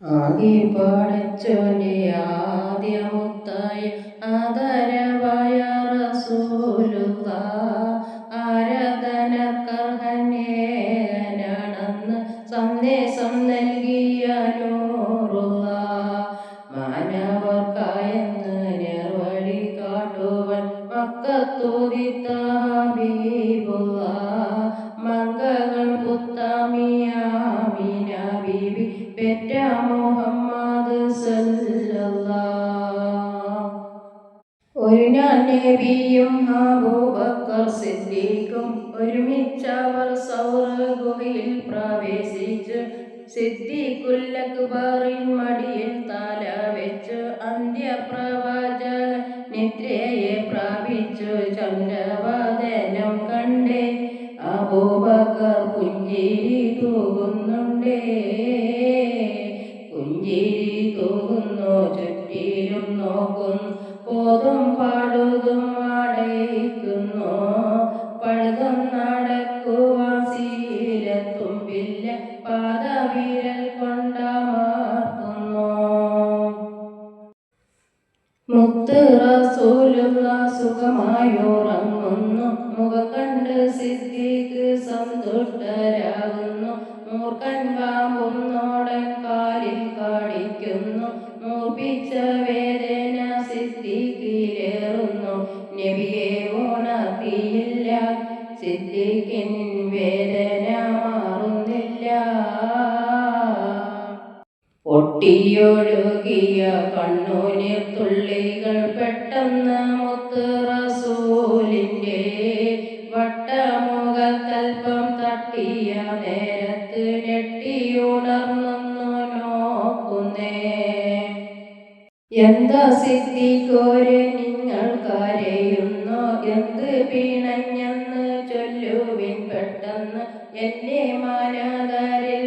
ആകെ പടച്ചോന്റെ ആദ്യമുത്തായ ആദരവായ റസൂലുള്ള ആരാധനക്കർഹനേനാണെന്ന് സന്ദേശം നൽകിയ നൂറുള്ള മാനവർക്കായെന്ന് നേർവഴി കാട്ടുവൻ മക്കത്തൂതിത്ത ഹബീബുള്ള മംഗകൾ പുത്താമിയാമിന ബീബി പെറ്റ ഒരു നബിയും അബൂബക്കർ സിദ്ദീഖും ഒരുമിച്ചവർ സൗറ ഗുഹയിൽ പ്രവേശിച്ച് സിദ്ദീഖുൽ അക്ബറിൻ മടിയിൽ തല വെച്ച് അന്ത്യപ്രവാചക നിദ്രയെ പ്രാപിച്ചു. ചന്ദ്രവാദനം കണ്ടേ അബൂബക്കർ പുഞ്ചിരി തൂകുന്നുണ്ടേ. പുഞ്ചിരി തൂകുന്നു ചുറ്റിലും നോക്കും പോതും മുത്ത് റസൂലുള്ള സുഖമായുറങ്ങുന്നു മുഖം കണ്ട് സിദ്ദീഖ് സന്തുഷ്ടരാകുന്നു. മൂർക്കൻ പാമ്പുന്നോടൻ കാലിൽ കാടിക്കുന്നു മൂർപ്പിച്ച വേദന സിദ്ദീഖിലേറുന്നു നബിയെ ഉണർത്തിയില്ല. സിദ്ദീഖിൻ വേദന പൊട്ടിയൊഴുകിയ കണ്ണൂനിർ തുള്ളികൾ പെട്ടെന്ന് മുത്ത് റസൂലിന്റെ വട്ടമുഖത്തൽപ്പം തട്ടിയ നേരത്ത് ഞെട്ടിയുണർന്നു നോക്കുന്നേ. എന്താ സിദ്ധിക്കോരെ നിങ്ങൾ കരയുന്നു? എന്ത് പിണഞ്ഞെന്ന് ചൊല്ലുവിൻ പെട്ടെന്ന്. എന്നെ മാനദരിൽ